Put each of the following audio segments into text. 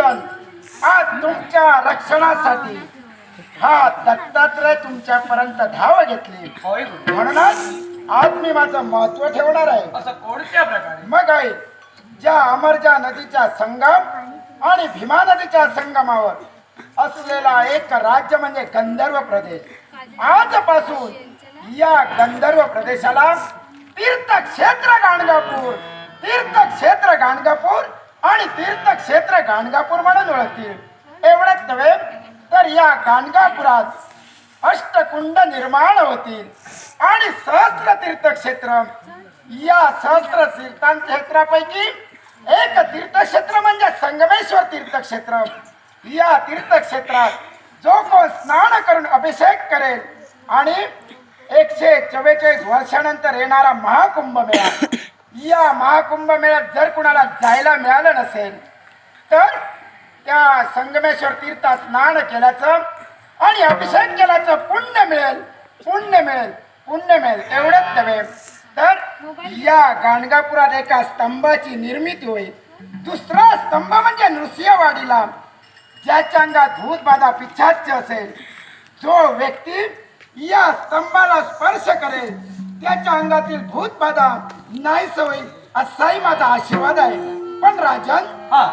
आज तुमच्या रक्षणासाठी. हा दत्तात्रय तुमच्यापर्यंत धाव घेतली. होय गुरु. म्हणूनच आज मी माझं महत्त्व ठेवणार आहे. असं कोणत्या प्रकारे? मग आहे ज्या अमरजा नदीच्या संगम आणि भीमा नदीच्या संगमावर असलेला एक राज्य म्हणजे गंधर्व प्रदेश. आजपासून या गंधर्व प्रदेशाला तीर्थक्षेत्र गाणगापूर तीर्थक्षेत्र गाणगापूर आणि तीर्थक्षेत्र गाणगापूर म्हणून ओळखतील. एवढंच नव्हे तर या गाणगापुरात अष्टकुंड निर्माण होतील. आणि सहस्त्र तीर्थक्षेत्र या सहस्त्र तीर्थक्षेत्रापैकी एक तीर्थक्षेत्र म्हणजे संगमेश्वर तीर्थक्षेत्र. या तीर्थक्षेत्रात जो कोण स्नान करून अभिषेक करेल आणि एकशे चव्वेचाळीस वर्षानंतर येणारा महाकुंभ मेळा या महाकुंभ मेळ्यात जर कुणाला जायला मिळालं नसेल तर त्या संगमेश्वर तीर्थात स्नान केल्याचं आणि अभिषेक केल्याचं पुण्य मिळेल पुण्य मिळेल पुण्य मिळेल एवढंच नव्हे. तर या गाणगापुरात एका स्तंभाची निर्मिती होईल. दुसरा स्तंभ म्हणजे नृसिंहवाडीला ज्याच्या अंगात भूतबाधा पिच्छाच्य असेल. जो व्यक्ती या स्तंभाला स्पर्श करेल त्याच्या अंगातील भूतबाधा नाहीस होईल असाही माझा आशीर्वाद आहे. पण राजन हा.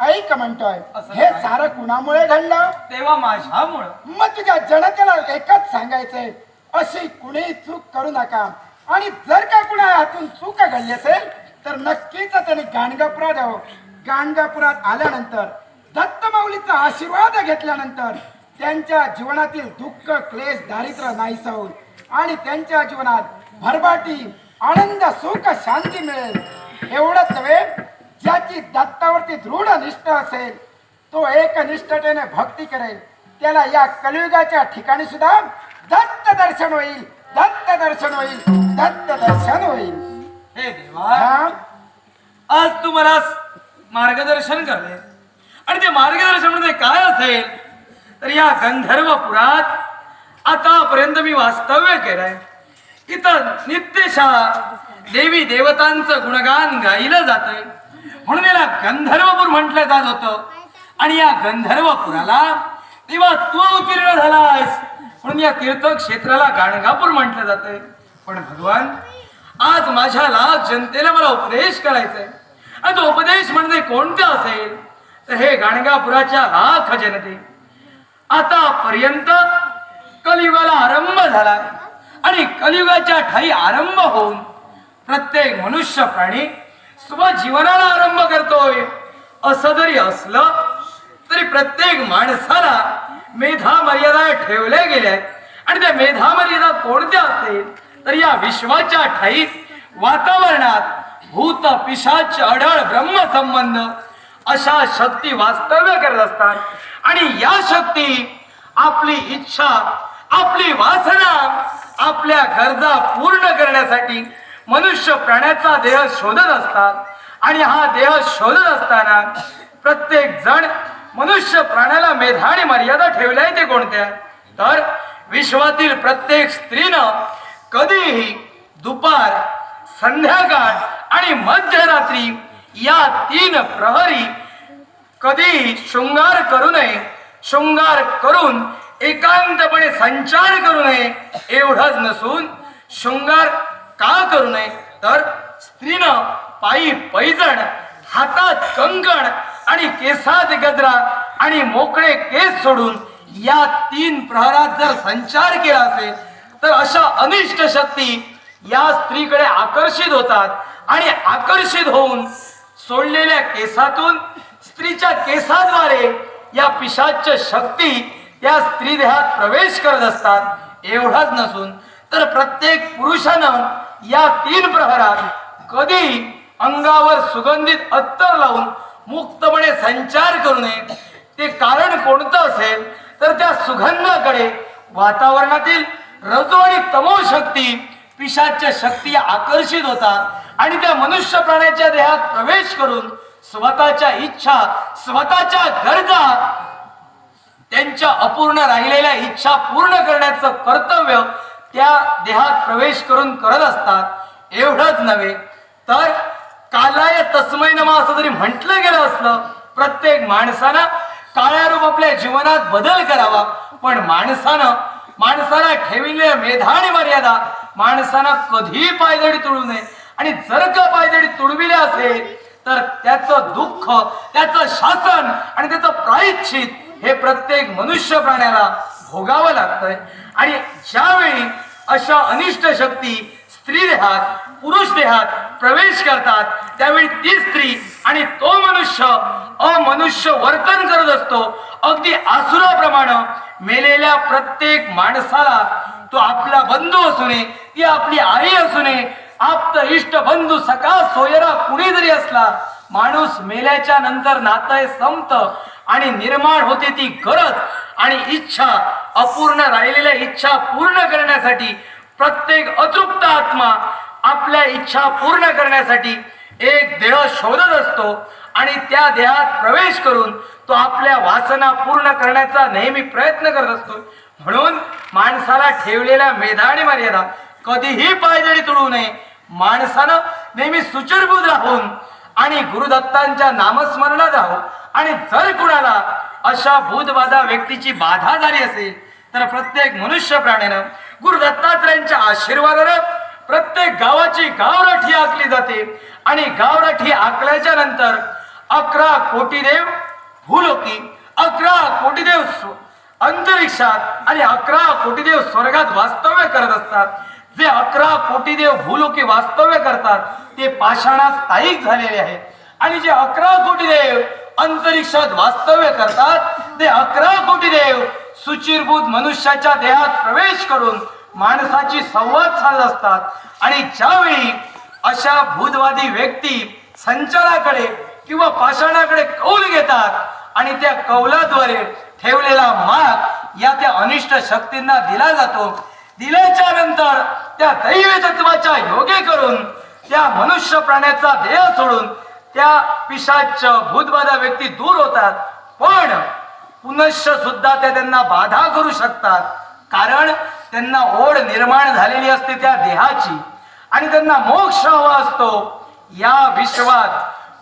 ऐक म्हणतोय असं हे काय? सारं कुणामुळे घडलं? तेव्हा माझ्यामुळं. मग तुझ्या जनतेला एकच सांगायचंय अशी कुणीही चूक करू नका. आणि जर का कुणा हातून चूक घडली असेल तर नक्कीच त्यांनी गाणगापुरात यावं. गाणगापुरात आल्यानंतर दत्तमाऊलीचा आशीर्वाद घेतल्यानंतर त्यांच्या जीवनातील दुःख क्लेश दारिद्र्य नाहीसा होईल. आणि त्यांच्या जीवनात भरभाटी आनंद सुख शांती मिळेल. एवढंच नव्हे ज्याची दत्तावरती दृढ निष्ठा असेल तो एकनिष्ठतेने भक्ती करेल. त्याला या कलियुगाच्या ठिकाणी सुद्धा दत्त दर्शन होईल. दत्त दर्शन होईल. दत्त दर्शन होईल. हे देवा? आज तू मला मार्गदर्शन करले आणि ते मार्गदर्शनमध्ये काय असेल? तर या गंधर्वपुरात आतापर्यंत मी वास्तव्य केलंय. इथं नित्यशा देवी देवतांचं गुणगान गायलं जातंय. म्हणून याला गंधर्वपूर म्हटलं जात होतं. आणि या गंधर्वपुराला तेव्हा तू उत्तीर्ण झालास म्हणून या तीर्थक्षेत्राला गाणगापूर म्हटलं जातंय. पण भगवान आज माझ्या लाख जनतेला मला उपदेश करायचा आहे आणि तो उपदेश म्हणजे कोणता असेल? तर हे गाणगापुराच्या लाख जनते. आतापर्यंत कलियुगाला आरंभ झाला आणि कलियुगाच्या ठाई आरंभ होऊन प्रत्येक मनुष्य प्राणी स्वजीवनाला आरंभ करतोय. असं जरी असलं तरी प्रत्येक माणसाला मेधा मर्यादा ठेवल्या गेल्या. आहेत आणि त्या मेधा मर्यादा कोणत्या असेल तर या विश्वाच्या ठाईत वातावरणात भूत पिशाच अडळ ब्रह्मसंबंध अशा शक्ती वास्तव्य करत असतात. आणि या शक्ती आपली इच्छा आपली वासना आपल्या गरजा पूर्ण करण्यासाठी मनुष्य प्राण्याचा देह शोधत असतात. आणि हा देह शोधत असताना प्रत्येक जण मनुष्य प्राण्याला मेधा आणि मर्यादा ठेवल्या ते कोणत्या? तर विश्वातील प्रत्येक स्त्रीनं कधीही दुपार संध्याकाळ आणि मध्यरात्री या तीन प्रहरी कधी शृंगार करू नये. शृंगार करून एकांतपणे संचार करू नये. एवढंच नसून शृंगार का करू नये? तर स्त्रीनं पायी पैजण हातात कंकण आणि केसात गजरा आणि मोकळे केस सोडून या तीन प्रहरात जर संचार केला असेल तर अशा अनिष्ट शक्ती या स्त्रीकडे आकर्षित होतात आणि आकर्षित होऊन सोडलेल्या केसातून स्त्रीच्या केसाद्वारे या पिशाच शक्ती त्या स्त्री देहात प्रवेश करत असतात एवढाच नसून तर प्रत्येक पुरुषानं या तीन प्रहरात कधी अंगावर सुगंधित अत्तर लावून मुक्तपणे संचार करू नये. ते कारण कोणतं असेल तर त्या सुगंधाकडे वातावरणातील रजो आणि तमो शक्ती पिशाच्या शक्ती आकर्षित होतात आणि त्या मनुष्य प्राण्याच्या देहात प्रवेश करून स्वतःच्या इच्छा स्वतःच्या गरजा त्यांच्या अपूर्ण राहिलेल्या इच्छा पूर्ण करण्याचं कर्तव्य त्या देहात प्रवेश करून करत असतात. एवढंच नव्हे तर कालाय तस्मै नमा असं जरी म्हटलं गेलं असलं प्रत्येक माणसानं काळ्या रूप आपल्या जीवनात बदल करावा. पण माणसानं माणसाला ठेविलेल्या मेधा आणि मर्यादा माणसानं कधीही पायदळी तुडू नये. आणि जर का पायदळी तुडविले असेल तर त्याचं दुःख त्याचं शासन आणि त्याचं प्रायश्चित हे प्रत्येक मनुष्य प्राण्याला भोगावं लागतंय. आणि ज्यावेळी अशा अनिष्ट शक्ती स्त्री देहात पुरुष देहात प्रवेश करतात त्यावेळी ती स्त्री आणि तो मनुष्य अमनुष्य वर्तन करत असतो. अगदी आसुराप्रमाणे मेलेल्या प्रत्येक माणसाला तो आपला बंधू असू नये ती आपली आई असू नये आप्त इष्ट बंधू सखा सोयरा कुणी जरी असला माणूस मेल्याच्या नंतर नातं संपत आणि निर्माण होते ती गरज आणि इच्छा अपूर्ण राहिलेल्या इच्छा पूर्ण करण्यासाठी प्रत्येक अतृप्त आत्मा आपल्या इच्छा पूर्ण करण्यासाठी एक देह शोधत असतो आणि त्या देहात प्रवेश करून तो आपल्या वासना पूर्ण करण्याचा नेहमी प्रयत्न करत असतो. म्हणून माणसाला ठेवलेल्या मेधा आणि मर्यादा कधीही पायदळी तुडू नये. माणसानं नेहमी सुचरभूत राहून आणि गुरुदत्तांच्या नामस्मरणात राहू. आणि जर कुणाला अशा भूतबाधा व्यक्तीची बाधा झाली असेल तर प्रत्येक मनुष्य प्राण्यानं गुरुदत्तात्रयांच्या आशीर्वादानं प्रत्येक गावाची गावराठी आखली जाते. आणि गावराठी आखल्याच्या नंतर अकरा कोटी देव भूलोकी अकरा कोटी देव अंतरिक्षात आणि अकरा कोटी देव स्वर्गात वास्तव्य करत असतात. जे अकरा कोटी देव भूलोकी वास्तव्य करतात ते पाषाणात स्थायिक झालेले आहेत. आणि जे अकरा कोटी देव अंतरिक्षात वास्तव्य करतात ते अकरा कोटी देव सुचिरभूत मनुष्याच्या देहात प्रवेश करून माणसाची संवाद साध असतात. आणि ज्यावेळी अशा भूतवादी व्यक्ती संचाराकडे किंवा पाषाणाकडे कौल घेतात आणि त्या कौलाद्वारे ठेवलेला माग या त्या अनिष्ट शक्तींना दिला जातो दिल्याच्या नंतर त्या दैवी तत्वाच्या योगे करून त्या मनुष्य प्राण्याचा देह सोडून त्या पिशाच भूतबाधा व्यक्ती दूर होतात. पण पुनश्च सुद्धा त्या त्यांना बाधा करू शकतात. कारण त्यांना ओढ निर्माण झालेली असते त्या देहाची. आणि त्यांना मोक्ष हवा असतो. या विश्वात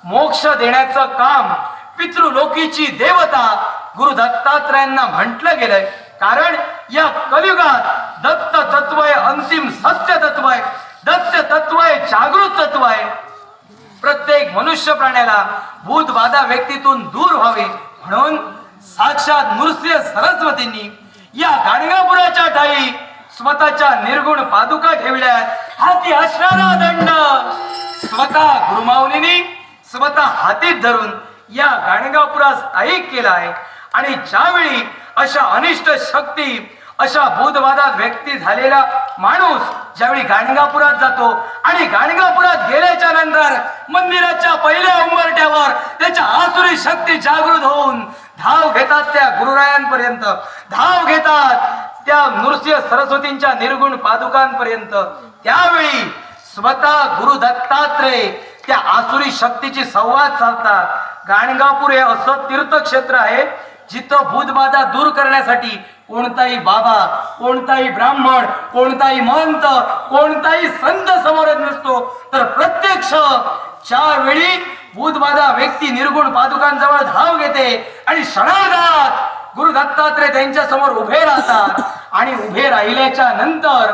मोक्ष देण्याचं काम पितृलोकीची देवता गुरु दत्तात्रयांना म्हटलं गेलंय. कारण या कलियुगात दत्त तत्व आहे अंतिम सत्य तत्व आहे. दत्त तत्व आहे जागृत तत्व आहे. प्रत्येक मनुष्य प्राण्याला भूत बाधा व्यक्तीतून दूर व्हावे. म्हणून साक्षात नृसिंह सरस्वतींनी या गाणगापुराच्या स्वतःच्या निर्गुण पादुका ठेवल्या. हाती असणारा दंड. स्वतः गुरुमाऊलीने स्वतः हातीत धरून या गाणगापुरात स्थायिक केला आहे आणि ज्यावेळी अशा अनिष्ट शक्ती अशा बोधवादात व्यक्ती झालेला माणूस ज्यावेळी गाणगापुरात जातो आणि गाणगापुरात गेल्याच्यानंतर मंदिराच्या पहिल्या उंबरट्यावर त्याच्या आसुरी शक्ती जागृत होऊन धाव घेतात त्या गुरुरायांपर्यंत. धाव घेतात. त्या नृसिंह सरस्वतींच्या निर्गुण पादुकांपर्यंत त्यावेळी स्वतः गुरु दत्तात्रय त्या आसुरी शक्तीची संवाद साधतात. गाणगापूर हे असं तीर्थक्षेत्र आहे जिथं भूतबाधा दूर करण्यासाठी कोणताही बाबा कोणताही ब्राह्मण कोणताही महंत कोणताही संत समोर नसतो तर प्रत्यक्ष ज्यावेळी भूतबाधा व्यक्ती निर्गुण पादुकांजवळ धाव घेते आणि क्षणार्धात गुरु दत्तात्रय त्यांच्यासमोर उभे राहतात. आणि उभे राहिल्याच्या नंतर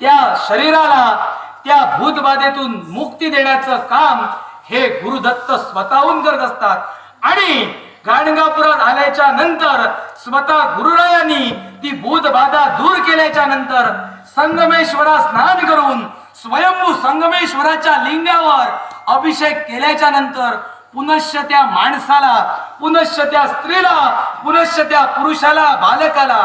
त्या शरीराला त्या भूतबाधेतून मुक्ती देण्याचं काम हे गुरुदत्त स्वतःहून करत असतात. आणि गाणगापुरात आल्याच्यानंतर स्वतः गुरुरायांनी ती भूतबाधा दूर केल्याच्यानंतर संगमेश्वरा स्नान करून स्वयंभू संगमेश्वराच्या लिंगावर अभिषेक केल्याच्यानंतर पुनश्च त्या माणसाला पुनश्च त्या स्त्रीला पुनश्च त्या पुरुषाला बालकाला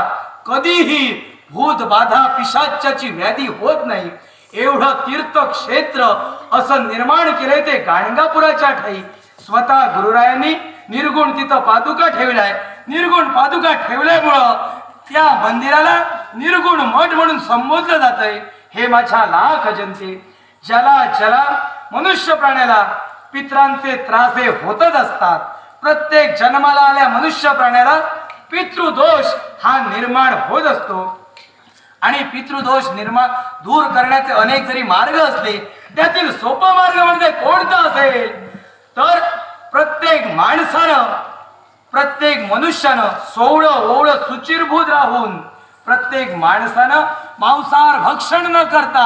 कधीही भूत बाधा पिशाच्याची व्याधी होत नाही. एवढं तीर्थक्षेत्र असं निर्माण केलंय ते गाणगापुराच्या ठाई. स्वतः गुरुरायांनी निर्गुण तिथं पादुका ठेवलाय निर्गुण पादुका ठेवल्यामुळं त्या मंदिराला निर्गुण मठ म्हणून संबोधलं जातंय. हे माझ्या लाख जनते. ज्याला ज्याला मनुष्य प्राण्याला पित्रांचे त्रास हे होतच असतात. प्रत्येक जन्माला आल्या मनुष्य प्राण्याला पितृदोष हा निर्माण होत असतो. आणि पितृदोष निर्माण दूर करण्याचे अनेक जरी मार्ग असले त्यातील सोपा मार्ग म्हणजे कोणता असेल? तर प्रत्येक माणसानं प्रत्येक मनुष्यानं सोवळं ओवळं सुचिरभूत राहून प्रत्येक माणसानं मांसाहार भक्षण न करता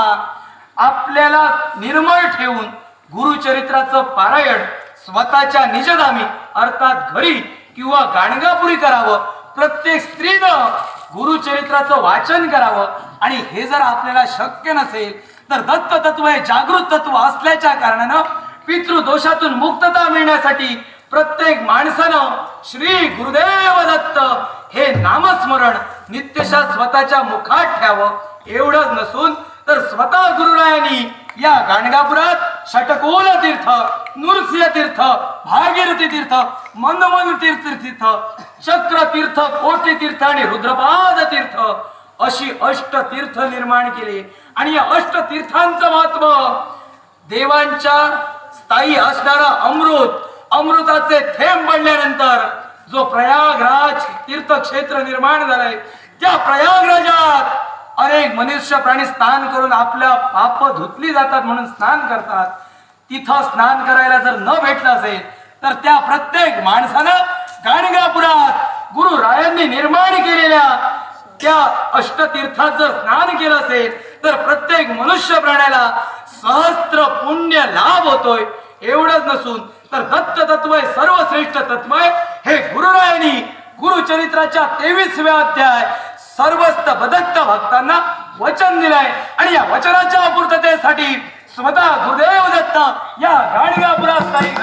आपल्याला निर्मळ ठेवून गुरुचरित्राचं पारायण स्वतःच्या निजधामी अर्थात घरी किंवा गाणगापुरी करावं. प्रत्येक स्त्रीनं गुरुचरित्राचं वाचन करावं. आणि हे जर आपल्याला शक्य नसेल तर दत्त तत्व हे जागृत तत्व असल्याच्या कारणानं पितृदोषातून मुक्तता मिळण्यासाठी प्रत्येक माणसानं श्री गुरुदेव दत्त हे नामस्मरण नित्यशा स्वतःच्या मुखात ठेवावं. एवढंच नसून तर स्वतः गुरुरायांनी या गाणगापुरात षटकोल तीर्थ नृसिंह तीर्थ भागीरथी तीर्थ मनमन तीर्थ तीर्थ चक्र तीर्थ कोटी तीर्थ आणि रुद्रपाद तीर्थ अशी अष्ट तीर्थ निर्माण केली. आणि या अष्ट तीर्थांचं महत्त्व देवांच्या स्थायी असणारा अमृत अमृताचे थेंब पडल्यानंतर जो प्रयागराज तीर्थक्षेत्र निर्माण झालंय त्या प्रयागराजात अनेक मनुष्य प्राणी स्नान करून आपल्या पाप धुतली जातात म्हणून स्नान करतात. तिथं स्नान करायला जर न भेटलं असेल तर त्या प्रत्येक माणसानं गाणगापुरात गुरु रायांनी निर्माण केलेल्या त्या अष्टतीर्थात जर स्नान केलं असेल तर प्रत्येक मनुष्य प्राण्याला सहस्त्र पुण्य लाभ होतोय. एवढंच नसून तर दत्त तत्व आहे सर्वश्रेष्ठ तत्व आहे हे गुरुरायांनी गुरुचरित्राच्या तेवीसव्या अध्याय सर्वस्त बदत्त भक्तांना वचन दिलंय. आणि या वचनाच्या अपूर्ततेसाठी स्वतः गुरुदेव दत्त या गाणगापुरात स्थायिक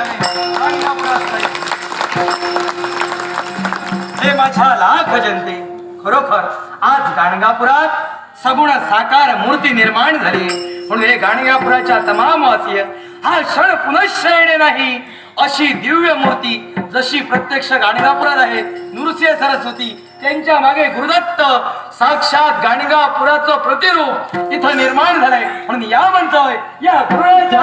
हे माझ्या लाख जनते खरोखर आज गाणगापुरात सगुण साकार मूर्ती निर्माण झाली. म्हणून हे गाणगापुराच्या तमाम वासीय हा क्षण पुनश्च येणे नाही. अशी दिव्य मूर्ती जशी प्रत्यक्ष गाणगापुरात आहे. नृसिंह सरस्वती त्यांच्या मागे गुरुदत्त साक्षात गाणगापुराचं प्रतिरूप इथं निर्माण झालंय. म्हणून या म्हणतोय या गुरुराच्या